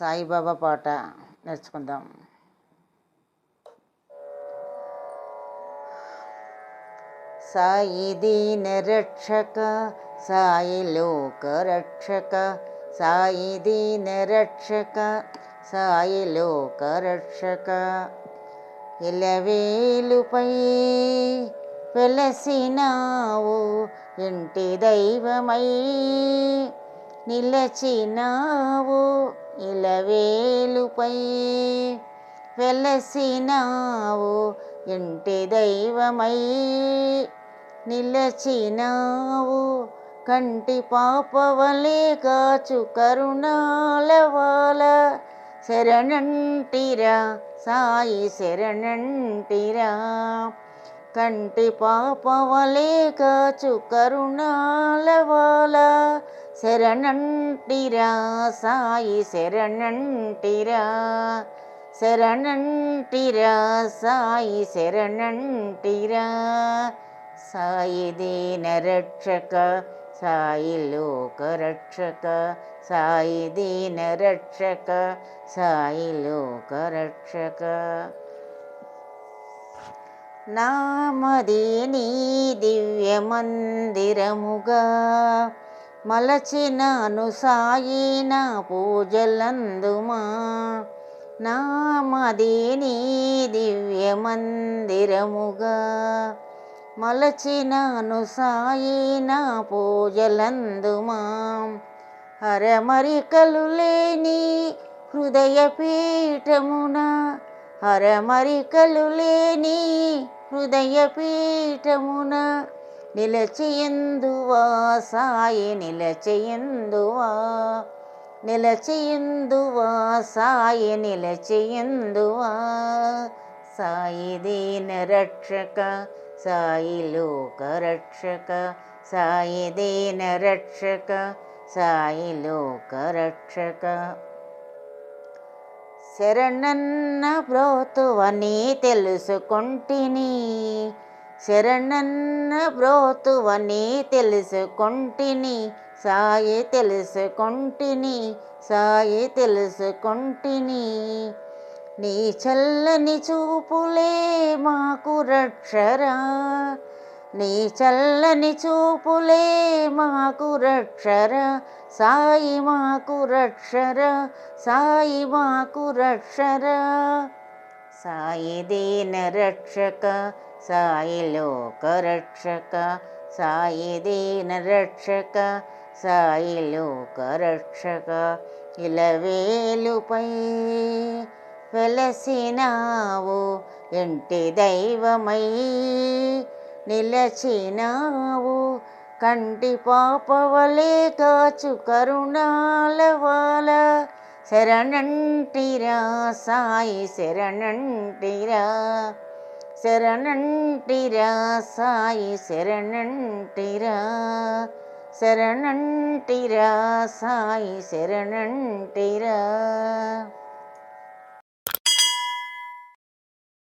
సాయిబాబా పాట నేర్చుకుందాం. సాయి దీన రక్షక సాయి లోక రక్షక సాయి దీన రక్షక సాయి లోక రక్షక. ఇలవేలుపై వెలసినావు ఇంటి దైవమై నిలచినావు ఇలవేలుపై. వెలసినావు ఇంటి దైవమై. నిలచినావు కంటి పాపవలే కాచు కరుణాలవాల. శరణంటిరా సాయి శరణంటిరా. కంటి పాపవలే కాచు కరుణాలవాల. శరణంటిరా సాయి శరణంటిరా శరణంటిరా సాయి శరణంటిరా సాయి దీన రక్షక సాయి లోక రక్షక సాయి దీన రక్షక సాయి మలచిన అనుసాయిన నా పూజలందుమా నామది నీ దివ్య మందిరముగా మలచిన అనుసాయిన పూజలందుమా. హరమరికలు లేని హృదయ పీఠమున. హరమరికలు లేని హృదయ పీఠమున. నిలచెయందువా సాయి నిలచెయందువా. నిలచెయందువా సాయి నిలచెయందువా. సాయి దీన రక్షక సాయి లోక రక్షక. సాయి దీన రక్షక సాయి లోక రక్షక. శరణన్న బ్రోతువని తెలుసుకొంటిని శరణన్న బ్రోతువని తెలుసుకొంటిని సాయి తెలుసుకొంటిని సాయి తెలుసుకొంటిని. నీ చల్లని చూపులే మాకు రక్షరా. నీ చల్లని చూపులే మాకు రక్షరా. సాయి మాకు రక్షరా. సాయి మాకు రక్షరా. సాయి దేన రక్షక సాయి లోక రక్షక సాయి దీన రక్షక సాయి లోక రక్షక ఇలవేలుపై వెలసినావు ఇంటి దైవమై నిలచినావు? కంటి పాపవలే కాచు కరుణాలవాల శరణంటిరా సాయి శరణంటిరా. శరణంటిరా సాయి శరణంటిరా. శరణంటిరా సాయి శరణంటిరా.